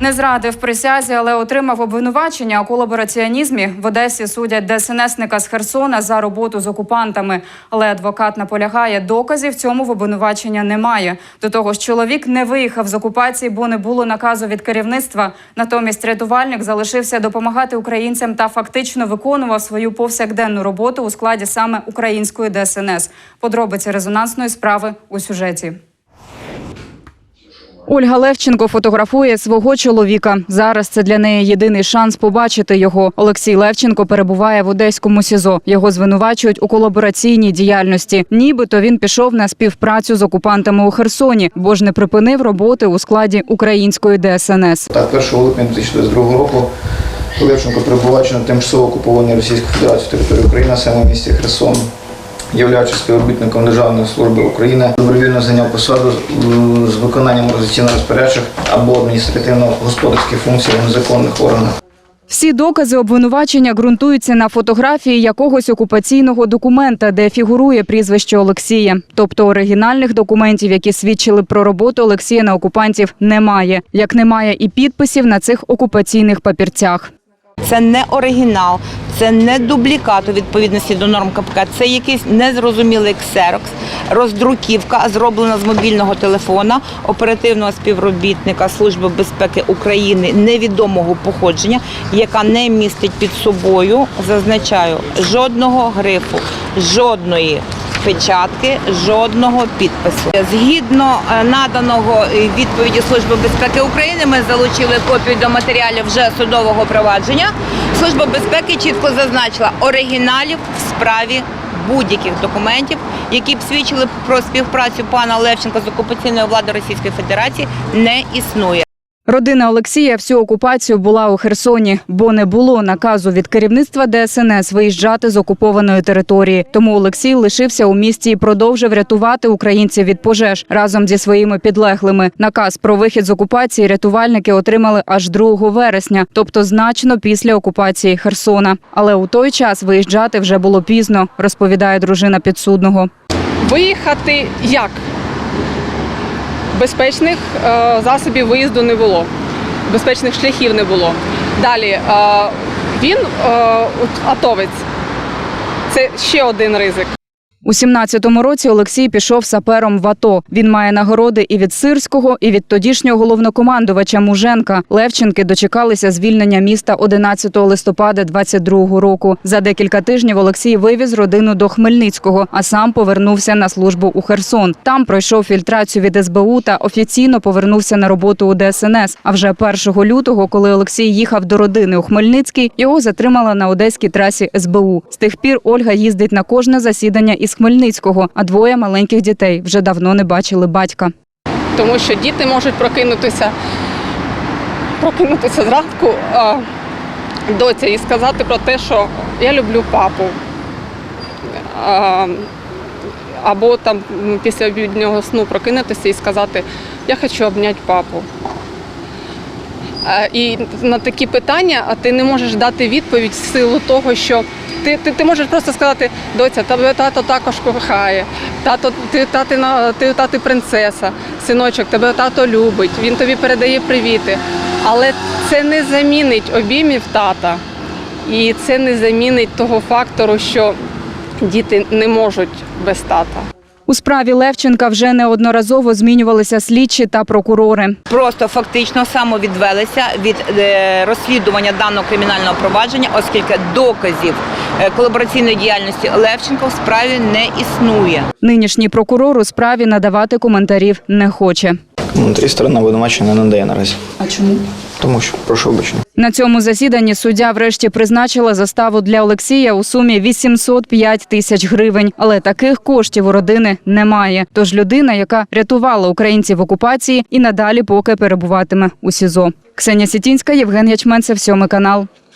Не зрадив присязі, але отримав обвинувачення у колабораціонізмі. В Одесі судять ДСНСника з Херсона за роботу з окупантами. Але адвокат наполягає, доказів цьому в обвинувачення немає. До того ж, чоловік не виїхав з окупації, бо не було наказу від керівництва. Натомість рятувальник залишився допомагати українцям та фактично виконував свою повсякденну роботу у складі саме української ДСНС. Подробиці резонансної справи у сюжеті. Ольга Левченко фотографує свого чоловіка. Зараз це для неї єдиний шанс побачити його. Олексій Левченко перебуває в одеському СІЗО. Його звинувачують у колабораційній діяльності. Нібито він пішов на співпрацю з окупантами у Херсоні, бо ж не припинив роботи у складі української ДСНС. Так, 1 липня 2022 року Левченко перебуваючи на тимчасово окупованій Російською Федерацією території України, саме місті Херсон, являючись співробітником Державної служби України, добровільно зайняв посаду з- з виконанням організаційно-розпорядчих або адміністративно-господарських функцій в незаконних органах. Всі докази обвинувачення ґрунтуються на фотографії якогось окупаційного документа, де фігурує прізвище Олексія. Тобто оригінальних документів, які свідчили про роботу Олексія на окупантів, немає. Як немає і підписів на цих окупаційних папірцях. Це не оригінал, це не дублікат у відповідності до норм КПК. Це якийсь незрозумілий ксерокс, роздруківка, зроблена з мобільного телефона оперативного співробітника Служби безпеки України невідомого походження, яка не містить під собою, зазначаю, жодного грифу, жодної. Печатки жодного підпису згідно е, наданого відповіді Служби безпеки України. Ми залучили копію до матеріалів вже судового провадження. Служба безпеки чітко зазначила оригіналів в справі будь-яких документів, які б свідчили про співпрацю пана Левченка з окупаційною владою Російської Федерації, не існує. Родина Олексія всю окупацію була у Херсоні, бо не було наказу від керівництва ДСНС виїжджати з окупованої території. Тому Олексій лишився у місті і продовжив рятувати українців від пожеж разом зі своїми підлеглими. Наказ про вихід з окупації рятувальники отримали аж 2 вересня, тобто значно після окупації Херсона. Але у той час виїжджати вже було пізно, розповідає дружина підсудного. Виїхати як? Безпечних е, засобів виїзду не було, безпечних шляхів не було. Далі е, він е, атовець. Це ще один ризик. У 17-му році Олексій пішов сапером в АТО. Він має нагороди і від Сирського, і від тодішнього головнокомандувача Муженка. Левченки дочекалися звільнення міста 11 листопада 22-го року. За декілька тижнів Олексій вивіз родину до Хмельницького, а сам повернувся на службу у Херсон. Там пройшов фільтрацію від СБУ та офіційно повернувся на роботу у ДСНС. А вже 1 лютого, коли Олексій їхав до родини у Хмельницький, його затримала на одеській трасі СБУ. З тих пір Ольга їздить на кожне засідання із Хмельницького, а двоє маленьких дітей вже давно не бачили батька. Тому що діти можуть прокинутися, прокинутися зранку а, доця і сказати про те, що я люблю папу. А, або там після обіднього сну прокинутися і сказати, я хочу обняти папу. І на такі питання а ти не можеш дати відповідь в силу того, що ти, ти, ти можеш просто сказати, доця, тебе тато також кохає, тато, ти, тати, ти, тати принцеса, синочок, тебе тато любить, він тобі передає привіти. Але це не замінить обіймів тата. І це не замінить того фактору, що діти не можуть без тата. У справі Левченка вже неодноразово змінювалися слідчі та прокурори. Просто фактично самовідвелися від е, розслідування даного кримінального провадження, оскільки доказів е, колабораційної діяльності Левченка в справі не існує. Нинішній прокурор у справі надавати коментарів не хоче. Внутрі сторона обвинувачення не надає наразі. А чому? Тому що прошу вибачення. На цьому засіданні суддя врешті призначила заставу для Олексія у сумі 805 тисяч гривень. Але таких коштів у родини немає. Тож людина, яка рятувала українців в окупації, і надалі поки перебуватиме у СІЗО. Ксенія Сітінська, Євген Ячменцев, сьомий канал.